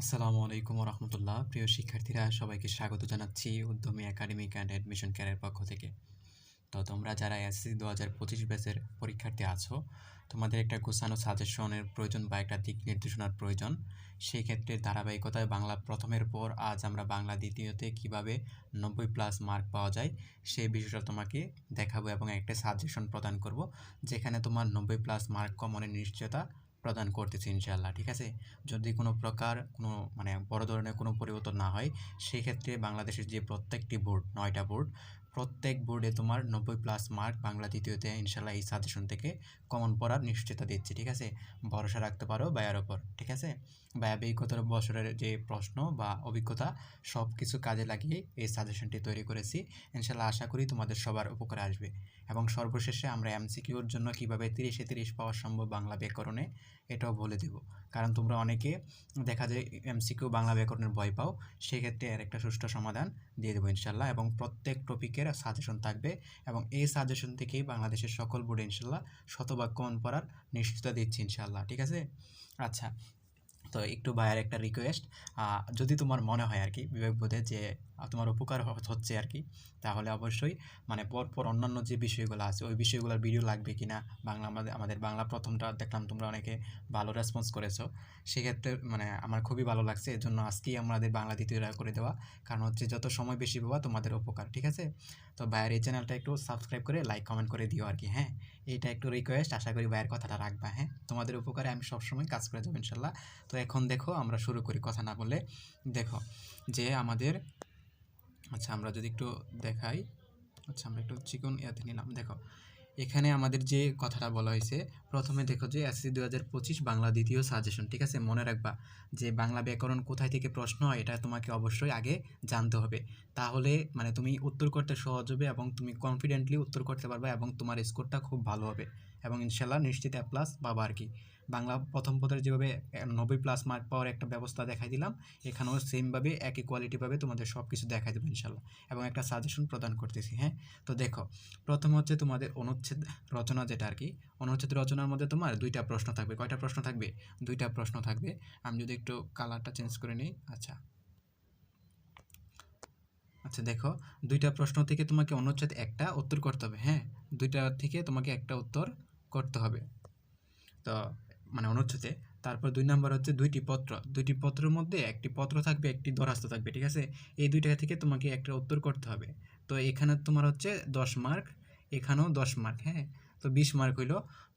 আসসালামু আলাইকুম রহমতুল্লাহ প্রিয় শিক্ষার্থীরা, সবাইকে স্বাগত জানাচ্ছি উদ্যমী একাডেমিক অ্যান্ড অ্যাডমিশন ক্যারের পক্ষ থেকে। তো তোমরা যারা এসএসসি দু হাজার পঁচিশ ব্যাচের পরীক্ষার্থী আছো, তোমাদের একটা গোছানো সাজেশনের প্রয়োজন বা একটা দিক নির্দেশনার প্রয়োজন। সেই ক্ষেত্রে ধারাবাহিকতায় বাংলা প্রথমের পর আজ আমরা বাংলা দ্বিতীয়তে কীভাবে নব্বই প্লাস মার্ক পাওয়া যায় সেই বিষয়টা তোমাকে দেখাবো এবং একটা সাজেশন প্রদান করব, যেখানে তোমার নব্বই প্লাস মার্ক কমনের নিশ্চয়তা প্রদান করতেছি ইনশাল্লাহ ঠিক আছে? যদি কোনো প্রকার কোনো মানে বড় ধরনের কোনো পরিবর্তন না হয়, সেক্ষেত্রে বাংলাদেশের যে প্রত্যেকটি বোর্ড, নয়টা বোর্ড প্রত্যেক বোর্ডে তোমার নব্বই প্লাস মার্ক বাংলা দ্বিতীয়তে ইনশাল্লাহ এই সাজেশন থেকে কমন পড়ার নিশ্চয়তা দিচ্ছি, ঠিক আছে? ভরসা রাখতে পারো বায়ার ওপর, ঠিক আছে? বায়া বিগত বছরের যে প্রশ্ন বা অভিজ্ঞতা সব কিছু কাজে লাগিয়ে এই সাজেশনটি তৈরি করেছি। ইনশাল্লাহ আশা করি তোমাদের সবার উপকারে আসবে। এবং সর্বশেষে আমরা এমসিকিউর জন্য কীভাবে তিরিশে তিরিশ পাওয়া সম্ভব বাংলা ব্যাকরণে, এটাও বলে দেব। কারণ তোমরা অনেকে দেখা যায় এমসিকিউ বাংলা ব্যাকরণের ভয় পাও, সেক্ষেত্রে এর একটা সুষ্ঠু সমাধান দিয়ে দেবো ইনশাল্লাহ। এবং প্রত্যেক টপিকের সাজেশন থাকবে এবং এই সাজেশন থেকেই বাংলাদেশের সকল বোর্ডে ইনশাল্লাহ শতভাগ কমন পড়ার নিশ্চয়তা দিচ্ছি ইনশাল্লাহ, ঠিক আছে? আচ্ছা তো একটু ভাইয়ের একটা রিকোয়েস্ট যদি তোমার মনে হয় আর কি বিবেকবোধে যে তোমার উপকার হচ্ছে আর কি তাহলে অবশ্যই মানে পরপর অন্যান্য যে বিষয়গুলো আছে, ওই বিষয়গুলোর ভিডিও লাগবে কি না বাংলা আমাদের আমাদের বাংলা প্রথমটা দেখলাম তোমরা অনেকে ভালো রেসপন্স করেছ। সেক্ষেত্রে মানে আমার খুবই ভালো লাগছে। এর জন্য আজকেই আমাদের বাংলা দ্বিতীয়টা করে দেওয়া। কারণ হচ্ছে যত সময় বেশি পাবা, তোমাদের উপকার, ঠিক আছে? তো ভাইয়ের এই চ্যানেলটা একটু সাবস্ক্রাইব করে লাইক কমেন্ট করে দিও আর কি হ্যাঁ? এইটা একটু রিকোয়েস্ট আশা করি ভাইয়ের কথাটা রাখবা হ্যাঁ? তোমাদের উপকারে আমি সবসময় কাজ করে যাব ইনশাল্লাহ। তো এখন দেখো, আমরা শুরু করি কথা না বলে। দেখো যে আমাদের আচ্ছা আমরা যদি একটু দেখাই। আচ্ছা আমরা একটু চিকন ইয়াতে নিলাম। দেখো, এখানে আমাদের যে কথাটা বলা হয়েছে, প্রথমে দেখো যে এসসি দু হাজার পঁচিশ বাংলা দ্বিতীয় সাজেশন, ঠিক আছে? মনে রাখবা যে বাংলা ব্যাকরণ কোথায় থেকে প্রশ্ন হয়, এটা তোমাকে অবশ্যই আগে জানতে হবে। তাহলে মানে তুমি উত্তর করতে সহজ হবে এবং তুমি কনফিডেন্টলি উত্তর করতে পারবে এবং তোমার স্কোরটা খুব ভালো হবে। এবং ইনশাল্লাহ নিশ্চিত এ প্লাস পাবা আর কি। বাংলা প্রথম পদের যেভাবে নব্বই প্লাস মার্ক পাওয়ার একটা ব্যবস্থা দেখাই দিলাম, এখানেও সেমভাবে একই কোয়ালিটিভাবে তোমাদের সব কিছু দেখাই দেবো ইনশাল্লাহ এবং একটা সাজেশন প্রদান করতেছি হ্যাঁ? তো দেখো, প্রথম হচ্ছে তোমাদের অনুচ্ছেদ রচনা যেটা আর কি, অনুচ্ছেদ রচনার মধ্যে তোমার দুইটা প্রশ্ন থাকবে। কয়টা প্রশ্ন থাকবে? দুইটা প্রশ্ন থাকবে। আমি যদি একটু কালারটা চেঞ্জ করে নিই আচ্ছা। আচ্ছা দেখো, দুইটা প্রশ্ন থেকে তোমাকে অনুচ্ছেদ একটা উত্তর করতে হবে হ্যাঁ? দুইটা থেকে তোমাকে একটা উত্তর করতে হবে। তো মানে অনুচ্ছেদে তারপর দুই নাম্বার হচ্ছে দুইটি পত্র। দুইটি পত্রের মধ্যে একটি পত্র থাকবে, একটি দরাস্ত থাকবে, ঠিক আছে? এই দুইটা থেকে তোমাকে একটা উত্তর করতে হবে। তো এখানে তোমার হচ্ছে দশ মার্ক, এখানেও দশ মার্ক হ্যাঁ? তো বিশ মার্ক হইল।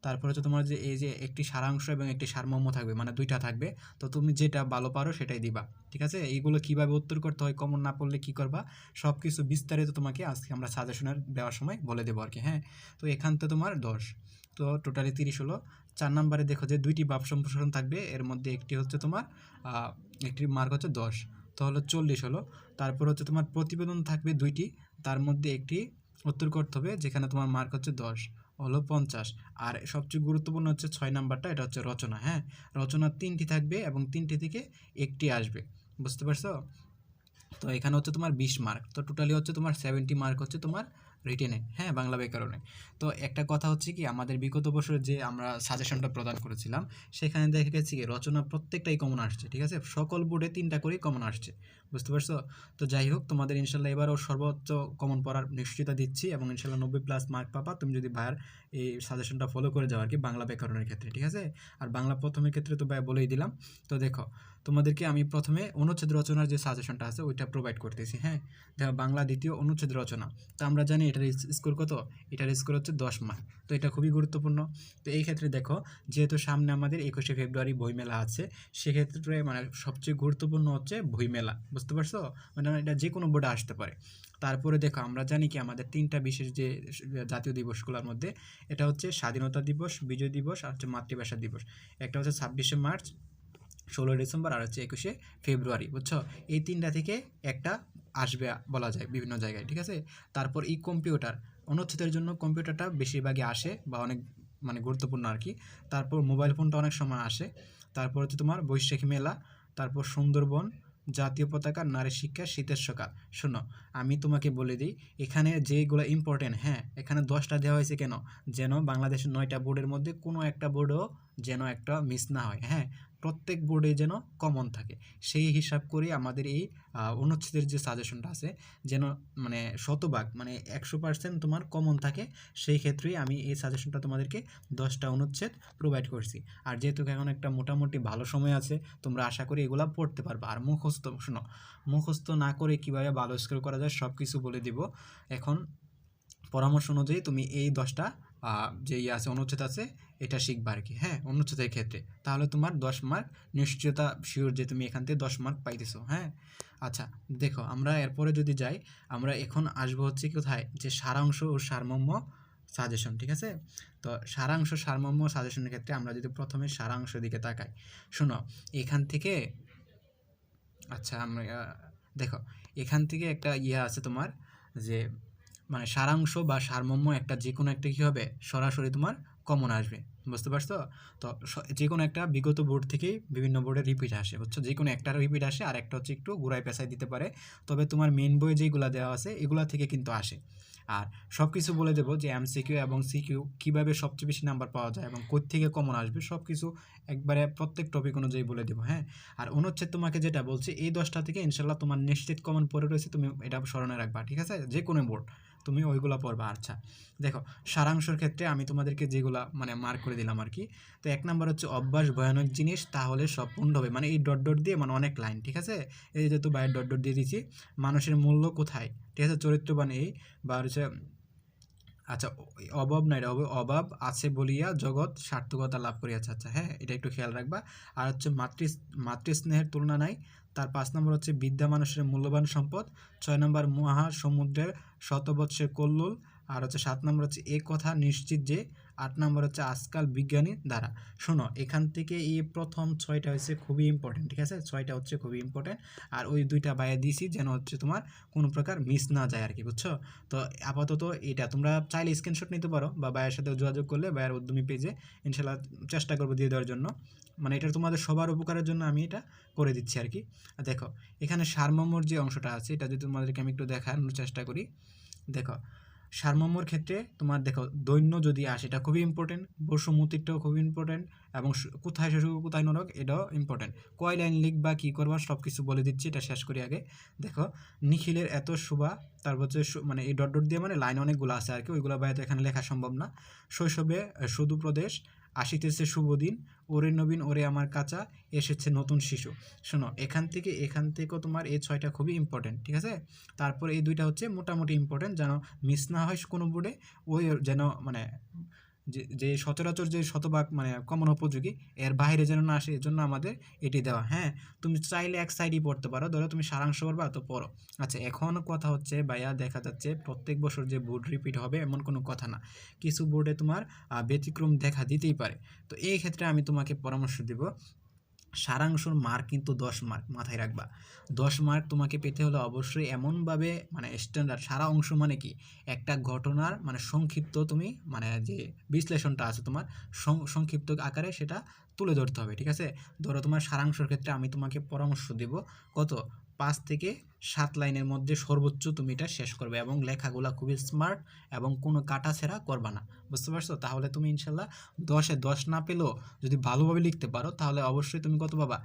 তারপর হচ্ছে তোমার যে এই যে একটি সারাংশ এবং একটি সারমর্ম থাকবে মানে দুইটা থাকবে। তো তুমি যেটা ভালো পারো সেটাই দিবা, ঠিক আছে? এইগুলো কীভাবে উত্তর করতে হয় কমন না পড়লে কি করবা? সব কিছু বিস্তারিত তোমাকে আজকে আমরা সাজেশনের দেওয়ার সময় বলে দেবো আর কি হ্যাঁ? তো এখান তো তোমার দশ। তো টোটালি তিরিশ হলো। চার নাম্বারে দেখো যে দুইটি বাপ সম্প্রসারণ থাকবে, এর মধ্যে একটি হচ্ছে তোমার একটি মার্ক হচ্ছে দশ। তো হলো চল্লিশ হলো। তারপর হচ্ছে তোমার প্রতিবেদন থাকবে দুইটি, তার মধ্যে একটি উত্তর করতে হবে, যেখানে তোমার মার্ক হচ্ছে দশ, হলো পঞ্চাশ। আর সবচেয়ে গুরুত্বপূর্ণ হচ্ছে ছয় নাম্বারটা, এটা হচ্ছে রচনা হ্যাঁ? রচনা তিনটি থাকবে এবং তিনটি থেকে একটি আসবে। বুঝতে পারছ? তো এখানে হচ্ছে তোমার বিশ মার্ক তো টোটালি হচ্ছে তোমার সেভেন্টি মার্ক হচ্ছে তোমার রিটেনে হ্যাঁ বাংলা ব্যাকরণে। তো একটা কথা হচ্ছে কি, আমাদের বিগত বছরে যে আমরা সাজেশনটা প্রদান করেছিলাম, সেখানে দেখা গেছে কি, রচনা প্রত্যেকটাই কমন আসছে, ঠিক আছে? সকল বোর্ডে তিনটা করেই কমন আসছে। বুঝতে পারছ? তো যাই হোক, তোমাদের ইনশাল্লাহ এবারও সর্বোচ্চ কমন পড়ার নিশ্চয়তা দিচ্ছি এবং ইনশাল্লাহ নব্বই প্লাস মার্ক পাবা। তুমি যদি ভাইয়ার এই সাজেশনটা ফলো করে যাও আর কি, বাংলা ব্যাকরণের ক্ষেত্রে, ঠিক আছে? আর বাংলা প্রথমের ক্ষেত্রে তো ভাই বলেই দিলাম। তো দেখো, তোমাদেরকে আমি প্রথমে অনুচ্ছেদ রচনার যে সাজেশনটা আছে, ওইটা প্রোভাইড করতেছি হ্যাঁ? দেখো, বাংলা দ্বিতীয় অনুচ্ছেদ রচনা। তো আমরা জানি এটার স্কোর কত? এটার স্কোর হচ্ছে দশ মার্ক তো এটা খুবই গুরুত্বপূর্ণ। তো এই ক্ষেত্রে দেখো, যেহেতু সামনে আমাদের একুশে ফেব্রুয়ারি বইমেলা আছে, সেক্ষেত্রে মানে সবচেয়ে গুরুত্বপূর্ণ হচ্ছে বইমেলা বুঝতে পারছ? মানে এটা যে কোনো বোর্ডে আসতে পারে। তারপরে দেখো, আমরা জানি কি আমাদের তিনটা বিশেষ যে জাতীয় দিবসগুলোর মধ্যে, এটা হচ্ছে স্বাধীনতা দিবস, বিজয় দিবস আর হচ্ছে মাতৃভাষা দিবস। একটা হচ্ছে ছাব্বিশে মার্চ, ষোলোই ডিসেম্বর আর হচ্ছে একুশে ফেব্রুয়ারি, বুঝছ? এই তিনটা থেকে একটা আসবে বলা যায় বিভিন্ন জায়গায়, ঠিক আছে? তারপর এই কম্পিউটার অনুচ্ছেদের জন্য কম্পিউটারটা বেশিরভাগই আসে বা অনেক মানে গুরুত্বপূর্ণ আর কি। তারপর মোবাইল ফোনটা অনেক সময় আসে। তারপর হচ্ছে তোমার বৈশাখী মেলা, তারপর সুন্দরবন জাতীয় পতাকা, নারী শিক্ষা, শীতের সকাল। শোনো, আমি তোমাকে বলে দিই, এখানে যেগুলো ইম্পর্টেন্ট হ্যাঁ এখানে দশটা দেওয়া হয়েছে কেন? যেন বাংলাদেশের নয়টা বোর্ডের মধ্যে কোনো একটা বোর্ডও যেন একটা মিস না হয় হ্যাঁ? প্রত্যেক বোর্ডে যেন কমন থাকে। সেই হিসাব করে আমাদের এই অনুচ্ছেদের যে সাজেশনটা আছে, যেন মানে শতভাগ মানে একশো পার্সেন্ট তোমার কমন থাকে, সেই ক্ষেত্রেই আমি এই সাজেশনটা তোমাদেরকে দশটা অনুচ্ছেদ প্রোভাইড করছি। আর যেহেতু এখন একটা মোটামুটি ভালো সময় আছে, তোমরা আশা করি এগুলা পড়তে পারবে। আর মুখস্থ, শোনো, মুখস্থ না করে কীভাবে ভালো স্কোর করা যায় সব কিছু বলে দিব। এখন পরামর্শ অনুযায়ী তুমি এই দশটা যে ইয়ে আছে, অনুচ্ছেদ আছে এটা শিখবা আর কি হ্যাঁ? অনুচ্ছেদের ক্ষেত্রে। তাহলে তোমার দশ মার্ক নিশ্চয়তা শিওর যে তুমি এখান থেকে দশ মার্ক পাইতেছো হ্যাঁ? আচ্ছা দেখো, আমরা এরপরে যদি যাই, আমরা এখন আসব হচ্ছে কোথায়? যে সারাংশ ও সারমর্ম সাজেশন ঠিক আছে? তো সারাংশ, সারমর্ম সাজেশনের ক্ষেত্রে আমরা যদি প্রথমে সারাংশ দিকে তাকাই, শোনো, এখান থেকে আচ্ছা আমরা দেখো, এখান থেকে একটা ইয়ে আছে তোমার, যে মানে সারাংশ বা সারমর্ম একটা যে কোনো একটা কী হবে? সরাসরি তোমার কমন আসবে, বুঝতে পারছ? তো যে কোনো একটা বিগত বোর্ড থেকেই বিভিন্ন বোর্ডে রিপিট আসে, বুঝছ? যে কোনো একটা রিপিট আসে, আর একটা হচ্ছে একটু ঘুরাই পেঁচাই দিতে পারে। তবে তোমার মেন বইয়ে যেগুলো দেওয়া আছে, এগুলো থেকে কিন্তু আসে। আর সব কিছু বলে দেবো যে এম এমসিকিউ এবং সিকিউ কীভাবে সবচেয়ে বেশি নাম্বার পাওয়া যায় এবং থেকে কমন আসবে সব কিছু একবারে প্রত্যেক টপিক অনুযায়ী বলে দেবো হ্যাঁ? আর অনুচ্ছেদ তোমাকে যেটা বলছে, এই দশটা থেকে ইনশাল্লাহ তোমার নিশ্চিত কমন পড়ে রয়েছে, তুমি এটা স্মরণে রাখবা, ঠিক আছে? যে কোনো বোর্ড তুমি ওইগুলো পড়বা আচ্ছা। দেখো, সারাংশর ক্ষেত্রে আমি তোমাদেরকে যেগুলো মানে মার্ক করে দিলাম আর কি তো এক নম্বর হচ্ছে অভ্যাস ভয়ানক জিনিস, তাহলে সব পূর্ণ হবে। মানে এই ডট ডট দিয়ে মানে অনেক লাইন ঠিক আছে? এই যেহেতু বাইরের ডট ডট দিয়ে দিয়েছি, মানুষের মূল্য কোথায়? ঠিক আছে? চরিত্রবান এই, বা হচ্ছে আচ্ছা অভাব নাই অভাব- আছে বলিয়া জগৎ সার্থকতা লাভ করিয়াছে আচ্ছা হ্যাঁ এটা একটু খেয়াল রাখবা। আর হচ্ছে মাতৃ, মাতৃস্নেহের তুলনা নাই। তার পাঁচ নম্বর হচ্ছে বিদ্যা মানুষের মূল্যবান সম্পদ। ছয় নম্বর মহা সমুদ্রের শতবৎসের কল্লোল। আর হচ্ছে সাত নম্বর হচ্ছে এ কথা নিশ্চিত যে আট নম্বর হচ্ছে আজকাল বিজ্ঞানী দ্বারা। শোনো, এখান থেকে এই প্রথম ছয়টা হচ্ছে খুবই ইম্পর্টেন্ট ঠিক আছে? ছয়টা হচ্ছে খুবই ইম্পর্টেন্ট আর ওই দুইটা বাইরে দিয়েছি যেন হচ্ছে তোমার কোনো প্রকার মিস না যায় আর কি বুঝছ? তো আপাতত এটা, তোমরা চাইলে স্ক্রিনশট নিতে পারো বা ভাইয়ের সাথে যোগাযোগ করলে ভাইয়ের উদ্যমী পেজে ইনশাল্লাহ চেষ্টা করব দিয়ে দেওয়ার জন্য। মানে এটা তোমাদের সবার উপকারের জন্য আমি এটা করে দিচ্ছি আর কি দেখো, এখানে সারমর্মর যে অংশটা আছে, এটা যদি তোমাদেরকে আমি একটু দেখানোর চেষ্টা করি। দেখো সারমর্মর ক্ষেত্রে তোমার দেখো দৈন্য যদি আসে এটা খুবই ইম্পর্টেন্ট বসুমতিরটাও খুবই ইম্পর্টেন্ট এবং কোথায় শিশু কোথায় নরক এটাও ইম্পর্টেন্ট কয় লাইন লিখবা কী করবা সব কিছু বলে দিচ্ছি এটা শেষ করি আগে। দেখো নিখিলের এত শুভা তারপর হচ্ছে মানে এই ডট ডট দিয়ে মানে লাইন অনেকগুলো আছে আর কি ওইগুলো বাইরে এখানে লেখা সম্ভব না। শৈশবে আহ, সুদূর প্রদেশ আসিতেছে শুভ দিন ওরে নবীন, ওরে আমার কাঁচা, এসেছে নতুন শিশু। শোনো, এখান থেকে, এখান থেকেও তোমার এই ছয়টা খুবই ইম্পর্টেন্ট ঠিক আছে? তারপর এই দুইটা হচ্ছে মোটামুটি ইম্পর্টেন্ট যেন মিস না হয় কোনো বোর্ডে ওই যেন মানে যে সচরাচর যে শতভাগ মানে কমন উপযোগী, এর বাইরে যেন না আসে জন্য আমাদের এটি দেওয়া। হ্যাঁ তুমি চাইলে এক সাইডই পড়তে পারো, ধরো তুমি সারাংশ পড়বা, তো পড়ো। আচ্ছা এখন কথা হচ্ছে ভাইয়া, দেখা যাচ্ছে প্রত্যেক বছর যে বোর্ড রিপিট হবে এমন কোনো কথা না। কিছু বোর্ডে তোমার ব্যতিক্রম দেখা দিতেই পারে। তো এই ক্ষেত্রে আমি তোমাকে পরামর্শ দেব সারাংশর মার্ক কিন্তু দশ মার্ক মাথায় রাখবা। দশ মার্ক তোমাকে পেতে হলে অবশ্যই এমনভাবে মানে স্ট্যান্ডার্ড সারা অংশ মানে কি? একটা ঘটনার মানে সংক্ষিপ্ত তুমি মানে যে বিশ্লেষণটা আছে তোমার সংক্ষিপ্ত আকারে সেটা তুলে ধরতে হবে, ঠিক আছে? ধরো তোমার সারাংশর ক্ষেত্রে আমি তোমাকে পরামর্শ দেব কত? পাঁচ থেকে সাত লাইনের মধ্যে সর্বোচ্চ তুমি এটা শেষ করবে এবং লেখাগুলা খুবই স্মার্ট এবং কোনো কাটা ছেঁড়া করবা না। বুঝতে পারছ? তাহলে তুমি ইনশাল্লাহ দশে দশ না পেলেও যদি ভালোভাবে লিখতে পারো, তাহলে অবশ্যই তুমি কত পাবা?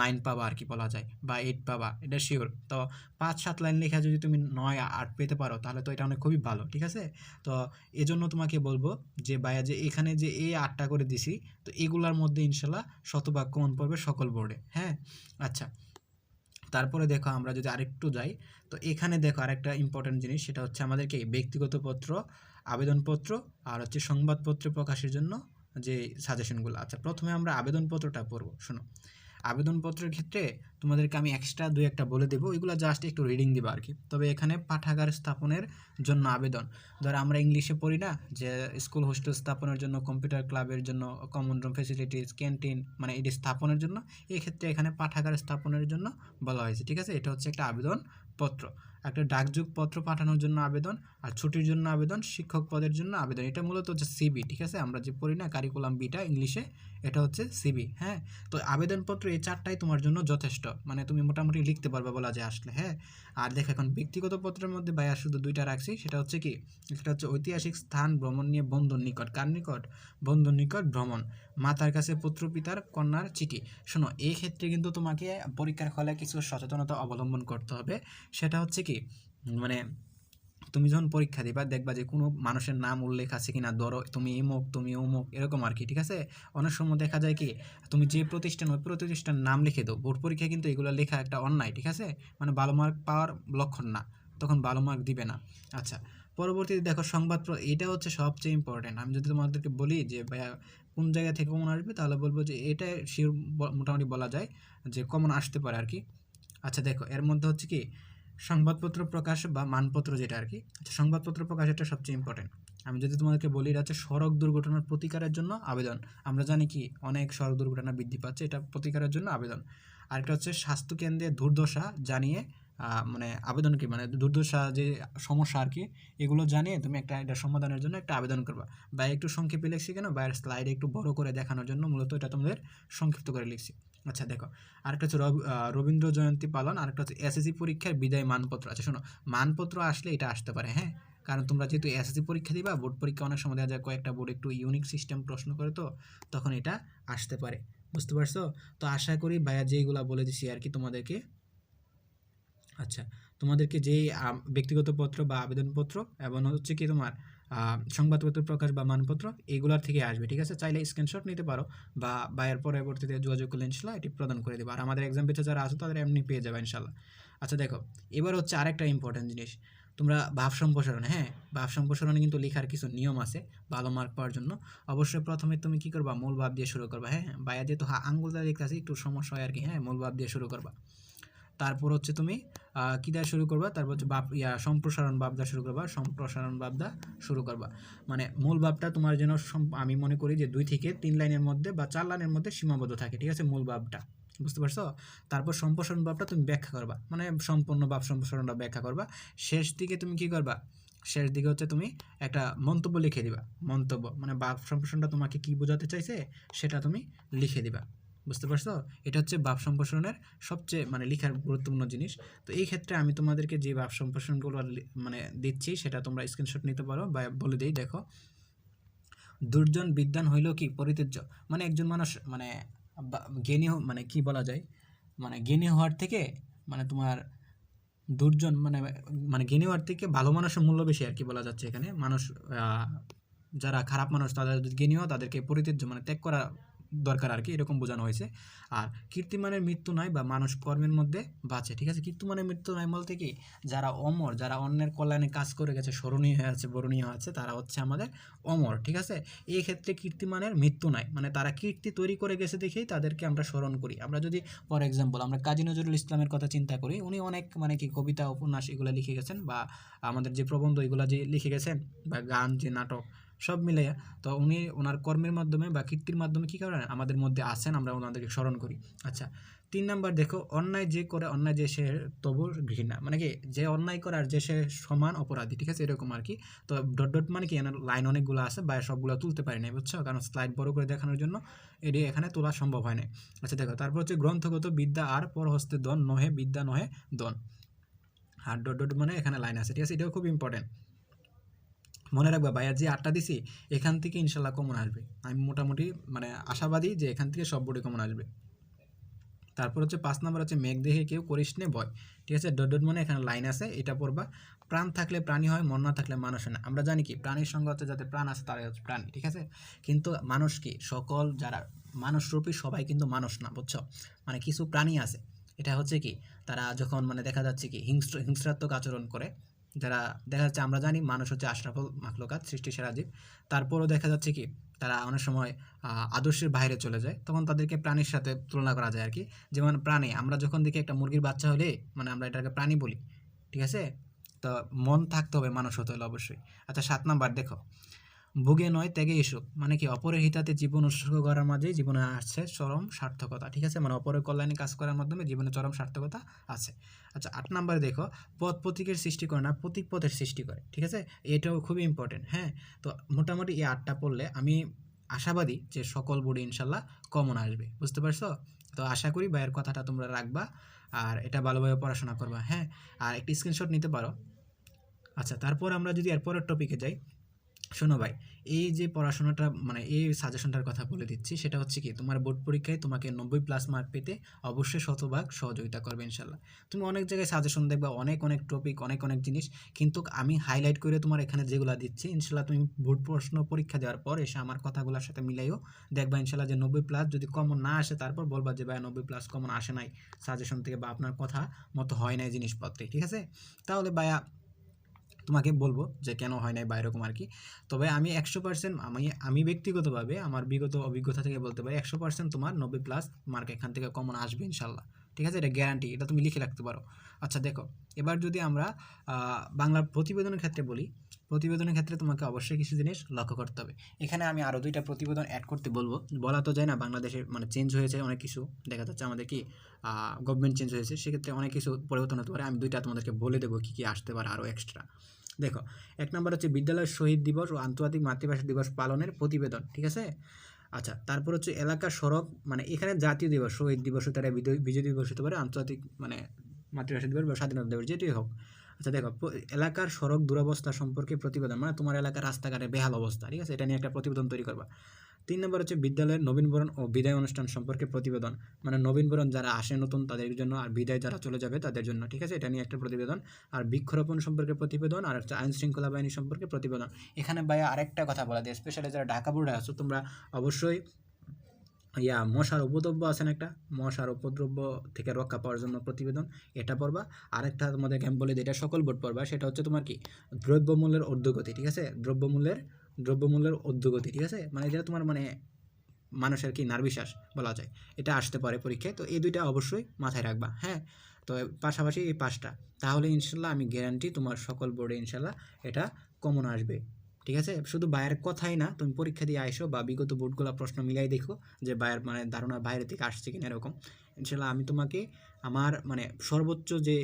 নাইন পাবা আর কি বলা যায়, বা এইট পাবা, এটা শিওর তো পাঁচ সাত লাইন লেখা যদি তুমি নয়, আট পেতে পারো, তাহলে তো এটা অনেক খুবই ভালো, ঠিক আছে? তো এজন্য তোমাকে বলব যে বায়া যে এখানে যে এই আটটা করে দিছি, তো এগুলার মধ্যে ইনশাল্লাহ শতভাগ কমন পড়বে সকল বোর্ডে হ্যাঁ? আচ্ছা তারপরে দেখো আমরা যদি আরেকটু যাই, তো এখানে দেখো আরেকটা ইম্পর্টেন্ট জিনিস, সেটা হচ্ছে আমাদেরকে ব্যক্তিগত পত্র, আবেদনপত্র আর হচ্ছে সংবাদপত্র প্রকাশের জন্য যে সাজেশনগুলো আচ্ছা প্রথমে আমরা আবেদনপত্রটা পড়ব, শোনো। আবেদনপত্রের ক্ষেত্রে তোমাদেরকে আমি এক্সট্রা দুই একটা বলে দেবো। ওইগুলো জাস্ট একটু রিডিং দেবো আর কি তবে এখানে পাঠাগার স্থাপনের জন্য আবেদন। ধর আমরা ইংলিশে পড়ি না যে স্কুল হোস্টেল স্থাপনের জন্য কম্পিউটার ক্লাবের জন্য কমন রুম ফেসিলিটিস ক্যান্টিন মানে এটি স্থাপনের জন্য। এক্ষেত্রে ক্ষেত্রে এখানে পাঠাগার স্থাপনের জন্য বলা হয়েছে। ঠিক আছে? এটা হচ্ছে একটা আবেদন পত্র একটা ডাকযোগ পত্র পাঠানোর জন্য আবেদন আর ছুটির জন্য আবেদন, শিক্ষক পদের জন্য আবেদন। এটা মূলত হচ্ছে সিবি ঠিক আছে? আমরা যে পড়ি না কারিকুলাম বিটা ইংলিশে, এটা হচ্ছে সিবি হ্যাঁ? তো আবেদনপত্র এই চারটাই তোমার জন্য যথেষ্ট। মানে তুমি মোটামুটি লিখতে পারবে বলা যায় আসলে হ্যাঁ? আর দেখো এখন ব্যক্তিগত পত্রের মধ্যে ভাইয়া শুধু দুইটা রাখছি, সেটা হচ্ছে কি? সেটা হচ্ছে ঐতিহাসিক স্থান, ভ্রমণ নিয়ে বন্ধুর নিকট। কার নিকট? বন্ধুর নিকট ভ্রমণ। মাতার কাছে পুত্র, পিতার, কন্যার চিঠি। শোনো, এই ক্ষেত্রে কিন্তু তোমাকে পরীক্ষার হলে কিছু সচেতনতা অবলম্বন করতে হবে। সেটা হচ্ছে কি? মানে তুমি যখন পরীক্ষা দিবা, দেখবা যে কোনো মানুষের নাম উল্লেখ আছে কিনা, ধরো তুমি ইমুক তুমি অমুক, এরকম আর কি, ঠিক আছে? অনেক সময় দেখা যায় কি, তুমি যে প্রতিষ্ঠান, ওই প্রতিষ্ঠানের নাম লিখে দাও, বোর্ড পরীক্ষায় কিন্তু এগুলো লেখা একটা অন্যায়, ঠিক আছে? মানে ভালো মার্ক পাওয়ার লক্ষণ না, তখন ভালো মার্ক দিবে না। আচ্ছা পরবর্তীতে দেখো সংবাদপত্র এটা হচ্ছে সবচেয়ে ইম্পর্টেন্ট আমি যদি তোমাদেরকে বলি যে, ভাইয়া কোন জায়গা থেকে কমন আসবে, তাহলে বলব যে এটা শিওর মোটামুটি বলা যায় যে কমন আসতে পারে আর কি। আচ্ছা দেখো, এর মধ্যে হচ্ছে কি সংবাদপত্র প্রকাশ বা মানপত্র যেটা আর কি আচ্ছা সংবাদপত্র প্রকাশ এটা সবচেয়ে ইম্পর্টেন্ট আমি যদি তোমাদেরকে বলি, এটা হচ্ছে সড়ক দুর্ঘটনার প্রতিকারের জন্য আবেদন। আমরা জানি কি, অনেক সড়ক দুর্ঘটনা বৃদ্ধি পাচ্ছে, এটা প্রতিকারের জন্য আবেদন। আরেকটা হচ্ছে স্বাস্থ্যকেন্দ্রে দুর্দশা জানিয়ে মানে আবেদন কি মানে দুর্দশা যে সমস্যা আর কি, এগুলো জানিয়ে তুমি একটা, এটা সমাধানের জন্য একটা আবেদন করবা। বা একটু সংক্ষেপে লিখছি কেন? বা স্লাইডে একটু বড় করে দেখানোর জন্য মূলত এটা তোমাদের সংক্ষিপ্ত করে লিখছি। আচ্ছা দেখো, আরেকটা হচ্ছে রব- রবীন্দ্র জয়ন্তী পালন, আরেকটা হচ্ছে এসএসসি পরীক্ষার বিদায় মানপত্র। আচ্ছা শোনো, মানপত্র আসলে এটা আসতে পারে হ্যাঁ? কারণ তোমরা যেহেতু এসএসসি পরীক্ষা দিবা, বোর্ড পরীক্ষা অনেক সময় দেখা যায়, কয়েকটা বোর্ড একটু ইউনিক সিস্টেম প্রশ্ন করে তো, তখন এটা আসতে পারে। বুঝতে পারছ? তো আশা করি ভাইয়া যেইগুলা বলে দিছি আর কি তোমাদেরকে। আচ্ছা তোমাদেরকে যেই ব্যক্তিগত পত্র বা আবেদনপত্র, এবং হচ্ছে কি তোমার সংবাদপত্র প্রকাশ বা মানপত্র এগুলার থেকে আসবে, ঠিক আছে? চাইলে স্ক্রিনশট নিতে পারো বা বায়ের পরবর্তীতে যোগাযোগ করলে ইনশাল্লাহ এটি প্রদান করে দেবো। আর আমাদের এক্সাম পেছে যারা আছে, তাদের এমনি পেয়ে যাবে ইনশাল্লাহ। আচ্ছা দেখো, এবার হচ্ছে আরেকটা ইম্পর্টেন্ট জিনিস। তোমরা ভাব সম্প্রসারণ হ্যাঁ? ভাব সম্প্রসারণে কিন্তু লেখার কিছু নিয়ম আছে ভালো মার্ক পাওয়ার জন্য। অবশ্যই প্রথমে তুমি কি করবা? মূল ভাব দিয়ে শুরু করবা হ্যাঁ? বাইয়া যেহেতু হা আঙ্গুল দিয়ে লিখতে একটু সমস্যা হয় আর কি হ্যাঁ? মূল ভাব দিয়ে শুরু করবা। তারপর হচ্ছে তুমি কি দিয়ে শুরু করবা? তারপর হচ্ছে বাপ, ইয়া, সম্প্রসারণ বাবদা শুরু করবা, সম্প্রসারণ বাবদা শুরু করবা। মানে মূল ভাবটা তোমার যেন আমি মনে করি যে দুই থেকে তিন লাইনের মধ্যে বা চার লাইনের মধ্যে সীমাবদ্ধ থাকে, ঠিক আছে? মূল ভাবটা বুঝতে পারছ? তারপর সম্প্রসারণ ভাবটা তুমি ব্যাখ্যা করবা মানে সম্পূর্ণ ভাব সম্প্রসারণটা ব্যাখ্যা করবা। শেষ দিকে তুমি কি করবা? শেষ দিকে হচ্ছে তুমি একটা মন্তব্য লিখে দিবা, মন্তব্য মানে বাপ সম্প্রসারণটা তোমাকে কি বোঝাতে চাইছে? সেটা তুমি লিখে দিবা। বুঝতে পারছ? এটা হচ্ছে বাপ সম্প্রসারণের সবচেয়ে মানে লেখার গুরুত্বপূর্ণ জিনিস। তো এই ক্ষেত্রে আমি তোমাদেরকে যে বাপ সম্প্রসারণগুলো মানে দিচ্ছি, সেটা তোমরা স্ক্রিনশট নিতে পারো বা বলে দিই, দেখো। দুর্জন বিদ্যান হইল কি? পরিতের্য মানে একজন মানুষ মানে জ্ঞানী মানে কি বলা যায়? মানে জ্ঞানী হওয়ার থেকে মানে তোমার দুর্জন মানে মানে জ্ঞানী হওয়ার থেকে ভালো মানুষের মূল্য বেশি আর কি বলা যাচ্ছে এখানে। মানুষ যারা খারাপ মানুষ তাদের জ্ঞানী হয়, তাদেরকে পরিত্যাজ্য মানে ত্যাগ করা দরকার আর কি, এরকম বোঝানো হয়েছে। আর কীর্তিমানের মৃত্যু নয় বা মানুষ কর্মের মধ্যে বাঁচে, ঠিক আছে? কীর্তিমানের মৃত্যু নয় বলতে কি, যারা অমর, যারা অন্যের কল্যাণে কাজ করে গেছে স্মরণীয় হয়ে আছে, বরণীয় আছে, তারা হচ্ছে আমাদের অমর, ঠিক আছে? এই ক্ষেত্রে কীর্তিমানের মৃত্যু নাই মানে তারা কীর্তি তৈরি করে গেছে দেখেই তাদেরকে আমরা স্মরণ করি। আমরা যদি, ফর এক্সাম্পল, আমরা কাজী নজরুল ইসলামের কথা চিন্তা করি, উনি অনেক মানে কি কবিতা, উপন্যাস এগুলো লিখে গেছেন বা আমাদের যে প্রবন্ধ এগুলো যে লিখে গেছেন বা গান, যে নাটক সব মিলে তো উনি ওনার কর্মের মাধ্যমে বা কীর্তির মাধ্যমে কী করেন? আমাদের মধ্যে আসেন আমরা ওনাদেরকে স্মরণ করি। আচ্ছা তিন নাম্বার দেখো, অন্যায় যে করে, অন্যায় যে সে তবু ঘৃণা। মানে কি, যে অন্যায় করে আর যে সে সমান অপরাধী, ঠিক আছে? এরকম আর কি। তো ডট ডট মানে কি লাইন অনেকগুলো আছে, বা সবগুলো তুলতে পারি না বুঝছ? কারণ স্লাইড বড় করে দেখানোর জন্য এটি এখানে তোলা সম্ভব হয় না আচ্ছা দেখো, তারপর হচ্ছে গ্রন্থগত বিদ্যা আর পরহস্তে দন, নহে বিদ্যা, নহে দন। আর ডট ডট মানে এখানে লাইন আছে, ঠিক আছে? এটাও খুব ইম্পর্টেন্ট মনে রাখবা ভাইয়া, যে আটটা দিছি, এখান থেকে ইনশাল্লাহ কমন আসবে। আমি মোটামুটি মানে আশাবাদী যে এখান থেকে সব বোর্ডে কমন আসবে। তারপর হচ্ছে পাঁচ নাম্বার হচ্ছে মেঘ দেখে কেউ করিস নে, ভয়। ঠিক আছে? ডট ডট মানে এখানে লাইন আছে, এটা পড়বা। প্রাণ থাকলে প্রাণী হয়, মন না থাকলে মানুষ হয় না। আমরা জানি কি, প্রাণীর সঙ্গে হচ্ছে যাতে প্রাণ আছে, তারাই হচ্ছে প্রাণী, ঠিক আছে? কিন্তু মানুষ কি, সকল যারা মানুষরূপী সবাই কিন্তু মানুষ না, বুঝছ? মানে কিছু প্রাণী আছে। এটা হচ্ছে কি, তারা যখন মানে দেখা যাচ্ছে কি, হিংস্র, হিংস্রাত্মক আচরণ করে যারা দেখা যাচ্ছে আমরা জানি মানুষ হচ্ছে আশরাফুল মাখলুকাত, সৃষ্টি সেরা জীব। তারপরও দেখা যাচ্ছে কি, তারা অনেক সময় আদর্শের বাইরে চলে যায়, তখন তাদেরকে প্রাণীর সাথে তুলনা করা যায় আর কি। যেমন প্রাণী, আমরা যখন দেখি একটা মুরগির বাচ্চা হলে মানে আমরা এটাকে প্রাণী বলি, ঠিক আছে? তো মন থাকতে হবে মানুষ হতে হলে অবশ্যই। আচ্ছা সাত নাম্বার, দেখো। ভুগে নয়, ত্যাগে এসব মানে কি, অপরের হিতাতে জীবন উৎসর্গ করার মাঝে জীবনে আসছে চরম সার্থকতা, ঠিক আছে? মানে অপরের কল্যাণে কাজ করার মাধ্যমে জীবনে চরম সার্থকতা আছে। আচ্ছা আট নম্বরে দেখো, পথ প্রতীকের সৃষ্টি করে না প্রতীক পথের সৃষ্টি করে, ঠিক আছে? এটাও খুবই ইম্পর্টেন্ট হ্যাঁ? তো মোটামুটি এই আটটা পড়লে আমি আশাবাদী যে সকল বোর্ডে ইনশাল্লাহ কমন আসবে, বুঝতে পারছ? তো আশা করি ভাইয়ের কথাটা তোমরা রাখবা, আর এটা ভালোভাবে পড়াশোনা করবা হ্যাঁ? আর একটি স্ক্রিনশট নিতে পারো। আচ্ছা তারপর আমরা যদি এরপরের টপিকে যাই শোনো ভাই, এই যে পড়াশোনাটা মানে এই সাজেশনটার কথা বলে দিচ্ছি, সেটা হচ্ছে কি, তোমার বোর্ড পরীক্ষায় তোমাকে নব্বই প্লাস মার্ক পেতে অবশ্যই শতভাগ সহযোগিতা করবে ইনশাল্লাহ। তুমি অনেক জায়গায় সাজেশন দেখবা, অনেক অনেক টপিক অনেক অনেক জিনিস, কিন্তু আমি হাইলাইট করে তোমার এখানে যেগুলো দিচ্ছি, ইনশাল্লাহ তুমি বোর্ড প্রশ্ন পরীক্ষা দেওয়ার পর এসে আমার কথাগুলোর সাথে মিলাইও দেখবা ইনশাল্লাহ যে নব্বই প্লাস যদি কমন না আসে, তারপর বলবা যে ভাই নব্বই প্লাস কমন আসে নাই সাজেশন থেকে বা আপনার কথা মতো হয় নাই জিনিসপত্রে, ঠিক আছে? তাহলে ভাইয়া তোমাকে বলব যে কেন হয় নাই বা এরকম আর কি। তবে আমি একশো পার্সেন্ট আমি আমি ব্যক্তিগতভাবে আমার বিগত অভিজ্ঞতা থেকে বলতে পারি একশো পার্সেন্ট তোমার নব্বই প্লাস মার্ক এখান থেকে কমন আসবে ইনশাল্লাহ। ঠিক আছে? এটা গ্যারান্টি এটা তুমি লিখে রাখতে পারো। আচ্ছা দেখো, এবার যদি আমরা বাংলার প্রতিবেদনের ক্ষেত্রে বলি, প্রতিবেদনের ক্ষেত্রে তোমাকে অবশ্যই কিছু জিনিস লক্ষ্য করতে হবে। এখানে আমি আরও দুইটা প্রতিবেদন অ্যাড করতে বলব। বলা তো যায় না, বাংলাদেশে মানে চেঞ্জ হয়েছে অনেক কিছু। দেখা যাচ্ছে আমাদের কি গভর্নমেন্ট চেঞ্জ হয়েছে, সেক্ষেত্রে অনেক কিছু পরিবর্তন হতে পারে। আমি দুইটা তোমাদেরকে বলে দেবো কী কী আসতে পারে আরও এক্সট্রা দেখো, এক নম্বর হচ্ছে বিদ্যালয়ের শহীদ দিবস ও আন্তর্জাতিক মাতৃভাষা দিবস পালনের প্রতিবেদন, ঠিক আছে? আচ্ছা তারপর হচ্ছে এলাকা সড়ক মানে এখানে জাতীয় দিবস, শহীদ দিবস হতে পারে বিজয় দিবস হতে পারে, আন্তর্জাতিক মানে মাতৃভাষা দিবস বা স্বাধীনতা দিবস, যেটাই হোক। আচ্ছা দেখো এলাকার সড়ক দুরবস্থা সম্পর্কে প্রতিবেদন মানে তোমার এলাকার রাস্তাঘাটে বেহাল অবস্থা, ঠিক আছে? এটা নিয়ে একটা প্রতিবেদন তৈরি করবা। তিন নম্বর হচ্ছে বিদ্যালয়ের নবীনবরণ ও বিদায় অনুষ্ঠান সম্পর্কে প্রতিবেদন। মানে নবীনবরণ যারা আসে নতুন, তাদের জন্য আর বিদায় যারা চলে যাবে, তাদের জন্য, ঠিক আছে? এটা নিয়ে একটা প্রতিবেদন। আর বৃক্ষরোপণ সম্পর্কে প্রতিবেদন, আর হচ্ছে আইন শৃঙ্খলা বাহিনী সম্পর্কে প্রতিবেদন। এখানে ভাইয়া আরেকটা কথা বলা যায় স্পেশালি যারা ঢাকা বোর্ডে আছো, তোমরা অবশ্যই ইয়া মশার উপদ্রব্য আছেন একটা? মশার উপদ্রব্য থেকে রক্ষা পাওয়ার জন্য প্রতিবেদন, এটা পড়বা। আরেকটা তোমাদেরকে আমি বলে এটা সকল বোর্ড পড়বা, সেটা হচ্ছে তোমার কি? দ্রব্যমূল্যের ঊর্ধ্বগতি, ঠিক আছে? দ্রব্যমূল্যের দ্রব্যমূল্যের অধ্যগতি ঠিক আছে? মানে যেটা তোমার মানে মানুষের কি নার্ভিশ্বাস বলা যায়। এটা আসতে পারে পরীক্ষায়, তো এই দুইটা অবশ্যই মাথায় রাখবা হ্যাঁ? তো পাশাপাশি এই পাঁচটা, তাহলে ইনশাল্লাহ আমি গ্যারান্টি তোমার সকল বোর্ডে ইনশাল্লাহ এটা কমন আসবে, ঠিক আছে? শুধু বায়ের কথাই না, তুমি পরীক্ষা দিয়ে আইসো বা বিগত বোর্ডগুলো প্রশ্ন মিলাই দেখো যে বায়ের মানে ধারণা বাইরে থেকে আসছে কিনা এরকম। ইনশাল্লাহ আমি তোমাকে আমার মানে সর্বোচ্চ যে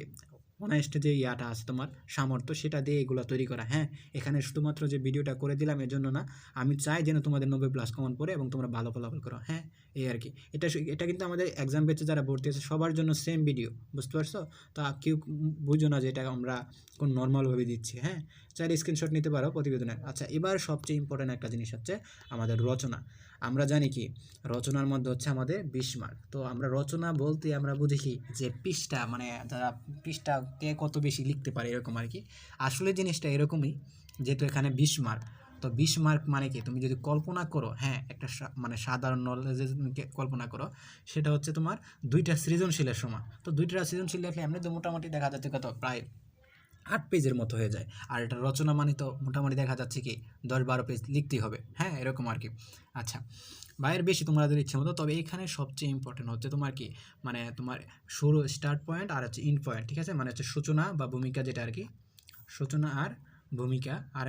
অনেস্ট যে ইয়াটা আছে তোমার, সামর্থ্য, সেটা দিয়ে এগুলো তৈরি করা। হ্যাঁ এখানে শুধুমাত্র যে ভিডিওটা করে দিলাম এর জন্য না, আমি চাই যেন তোমাদের নব্বই প্লাস কমন পড়ে এবং তোমরা ভালো ফলাফল করো। হ্যাঁ এই আর কি। এটা এটা কিন্তু আমাদের এক্সাম বেচে যারা ভর্তি আছে, সবার জন্য সেম ভিডিও বুঝতে পারছ? তা কেউ বুঝো না যে এটা আমরা কোন নর্মালভাবে দিচ্ছি। হ্যাঁ চাইলে স্ক্রিনশট নিতে পারো প্রতিবেদনের আচ্ছা এবার সবচেয়ে ইম্পর্টেন্ট একটা জিনিস হচ্ছে আমাদের রচনা। আমরা জানি কি? রচনার মধ্যে হচ্ছে আমাদের বিশ মার্ক তো আমরা রচনা বলতে আমরা বুঝি কি? যে পৃষ্ঠা মানে যারা পৃষ্ঠা কে কত বেশি লিখতে পারে এরকম আর কি। আসলে জিনিসটা এরকমই, যেহেতু এখানে বিশ মার্ক তো বিশ মার্ক মানে কি? তুমি যদি কল্পনা করো হ্যাঁ একটা মানে সাধারণ নলেজের কল্পনা করো, সেটা হচ্ছে তোমার দুইটা সৃজনশীলের সমান। তো দুইটা সৃজনশীল লেখলে এমনি তো মোটামুটি দেখা যাচ্ছে কত? প্রায় আট পেজের মতো হয়ে যায়। আর এটা রচনা মানে তো মোটামুটি দেখা যাচ্ছে কি, দশ বারো পেজ লিখতেই হবে। হ্যাঁ এরকম আর কি। আচ্ছা বাইরের বেশি তোমাদের ইচ্ছে মতো, তবে এখানে সবচেয়ে ইম্পর্টেন্ট হচ্ছে তোমার কি মানে তোমার শুরু স্টার্ট পয়েন্ট আর হচ্ছে ইন পয়েন্ট ঠিক আছে? মানে হচ্ছে সূচনা বা ভূমিকা যেটা আর কি। সূচনা আর ভূমিকা, আর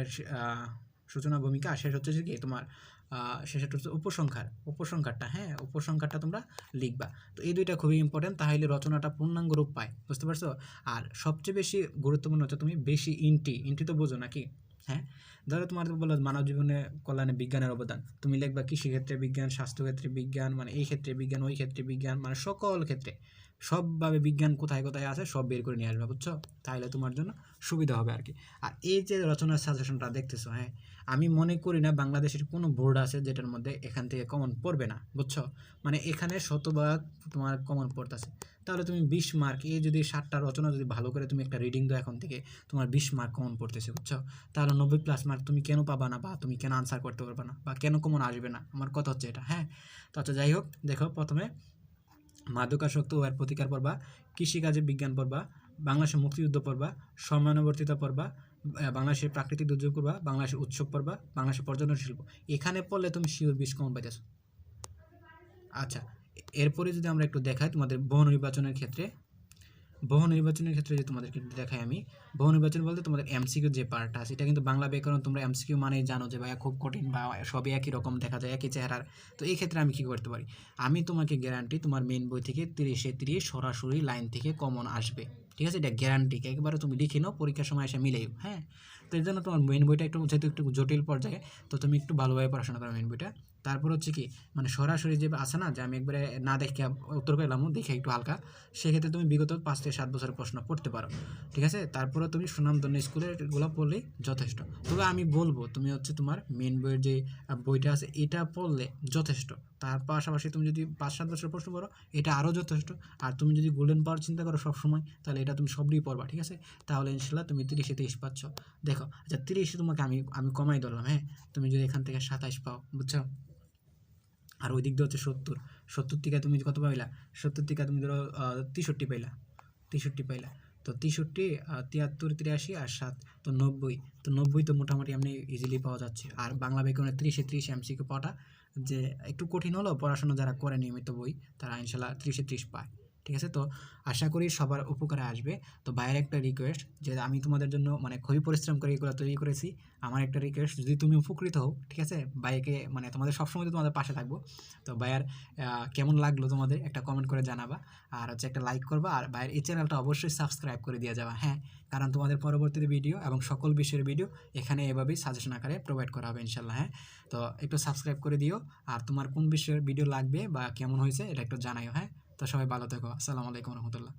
সূচনা, ভূমিকা, আর শেষ হচ্ছে যে কি তোমার শেষেরটা হচ্ছে উপসংহার। উপসংহারটা হ্যাঁ উপসংহারটা তোমরা লিখবা। তো এই দুইটা খুবই ইম্পর্টেন্ট তাহলে রচনাটা পূর্ণাঙ্গ রূপ পায়। বুঝতে পারছ? আর সবচেয়ে বেশি গুরুত্বপূর্ণ হচ্ছে তুমি বেশি ইনটি ইনটি তো বোঝো নাকি? হ্যাঁ? ধরো তোমার বলো মানব জীবনে কল্যাণে বিজ্ঞানের অবদান। তুমি লিখবা কৃষিক্ষেত্রে বিজ্ঞান, স্বাস্থ্যক্ষেত্রে বিজ্ঞান মানে এই ক্ষেত্রে বিজ্ঞান, ওই ক্ষেত্রে বিজ্ঞান মানে সকল ক্ষেত্রে। সবভাবে বিজ্ঞান কোথায় কোথায় আছে সব বের করে নিয়ে আসবে, বুঝছ? তাহলে তোমার জন্য সুবিধা হবে আর কি আর এই যে রচনার সাজেশনটা দেখতেছো হ্যাঁ? আমি মনে করি না বাংলাদেশের কোনো বোর্ড আছে যেটার মধ্যে এখান থেকে কমন পড়বে না, বুঝছ? মানে এখানে শতভাগ তোমার কমন পড়তেছে। তাহলে তুমি বিশ মার্ক এই যদি ষাটটা রচনা যদি ভালো করে তুমি একটা রিডিং দাও এখন থেকে, তোমার বিশ মার্ক কমন পড়তেছে, বুঝছ? তাহলে নব্বই প্লাস মার্ক তুমি কেন পাবা না বা তুমি কেন আনসার করতে পারবে না বা কেন কমন আসবে না? আমার কথা হচ্ছে এটা হ্যাঁ? তো আচ্ছা যাই হোক, দেখো প্রথমে মাদকাসক্ত হওয়ার প্রতিকার পর্বা, কৃষিকাজে বিজ্ঞান পর্বা, বাংলাদেশের মুক্তিযুদ্ধ পর্বা, সময়ানুবর্তিতা পর্বা বাংলাদেশের প্রাকৃতিক দুর্যোগ পর্বা, বাংলাদেশের উৎসব পর্বা, বাংলাদেশের পর্যটন শিল্প। এখানে পড়লে তুমি শিওর বিষ কম পাইতেছো। আচ্ছা এরপরে যদি আমরা একটু দেখাই তোমাদের বহু নির্বাচনের ক্ষেত্রে বহু নির্বাচনের ক্ষেত্রে যে তোমাদেরকে দেখাই আমি, বহু নির্বাচন বলতে তোমাদের এমসিকিউ যে পার্টটা আছে, এটা কিন্তু বাংলা ব্যাকরণ, তোমরা এমসিকিউ মানে জানো যে ভাইয়া খুব কঠিন বা সবই একই রকম দেখা যায়, একই চেহারার। তো এই ক্ষেত্রে আমি কী করতে পারি? আমি তোমাকে গ্যারান্টি তোমার মেন বই থেকে তিরিশে তিরিশ সরাসরি লাইন থেকে কমন আসবে। ঠিক আছে? এটা গ্যারান্টি একবারে তুমি লিখে নাও, পরীক্ষার সময় এসে মিলেও হ্যাঁ? তো এর জন্য তোমার মেন বইটা একটু, যেহেতু একটু জটিল পর্যায়ে, তো তুমি একটু ভালোভাবে পড়াশোনা করো মেন বইটা। তারপর হচ্ছে কি মানে সরাসরি যে আছে না, যে আমি একবারে না দেখে উত্তর পেলাম দেখে একটু হালকা, সেক্ষেত্রে তুমি বিগত পাঁচ থেকে সাত বছরের প্রশ্ন পড়তে পারো। ঠিক আছে? তারপরে তুমি সুনামধন্য স্কুলের এগুলো পড়লেই যথেষ্ট। তবে আমি বলব, তুমি হচ্ছে তোমার মেন বইয়ের যে বইটা আছে, এটা পড়লে যথেষ্ট। তার পাশাপাশি তুমি যদি পাঁচ সাত বছরের প্রশ্ন পড়ো এটা আরও যথেষ্ট। আর তুমি যদি গোল্ডেন পাওয়ার চিন্তা করো সবসময়, তাহলে এটা তুমি সবই পড়বা, ঠিক আছে? তাহলে ইনশাল্লাহ তুমি তিরিশে তেইশ পাচ্ছ। দেখো আচ্ছা তিরিশে তোমাকে আমি আমি কমাই ধরলাম হ্যাঁ? তুমি যদি এখান থেকে সাতাইশ পাও, বুঝছ? আর ওই দিক দিয়ে হচ্ছে সত্তর। সত্তর টিকা তুমি কত পাইলা? সত্তর টিকা তুমি ধরো তেষট্টি পাইলা। তেষট্টি পাইলা। তো তেষট্টি তিয়াত্তর, তিরাশি আর সাত, তো নব্বই। তো নব্বই তো মোটামুটি এমনি ইজিলি পাওয়া যাচ্ছে। আর বাংলা ব্যাকরণে ত্রিশে ত্রিশ এমসিকে পাওয়াটা যে একটু কঠিন হলো পড়াশোনা যারা করে নিয়মিত বই, তারা ইনশাল্লাহ ত্রিশে ত্রিশ পায়। ঠিক আছে? তো আশা করি সবার উপকারে আসবে। তো বাইরের একটা রিকোয়েস্ট যে আমি তোমাদের জন্য মানে খুবই পরিশ্রম করে এগুলো তৈরি করেছি। আমার একটা রিকোয়েস্ট যদি তুমি উপকৃত হও ঠিক আছে? বাইকে মানে তোমাদের সবসময় তোমাদের পাশে থাকব। তো ভাইয়ার আহ, কেমন লাগল তোমাদের? একটা কমেন্ট করে জানাবা। আর হচ্ছে একটা লাইক করবা। আর ভাইয়ের এই চ্যানেলটা অবশ্যই সাবস্ক্রাইব করে দিয়ে যাবা। হ্যাঁ কারণ তোমাদের পরবর্তীতে ভিডিও এবং সকল বিষয়ের ভিডিও এখানে এভাবেই সাজেশন আকারে প্রোভাইড করা হবে ইনশাল্লাহ হ্যাঁ তো একটু সাবস্ক্রাইব করে দিও। আর তোমার কোন বিষয়ের ভিডিও লাগবে বা কেমন হয়েছে এটা একটু জানাইও। হ্যাঁ তো সবাই ভালো থেকো। আসসালামু আলাইকুম রহমতুল্লাহ।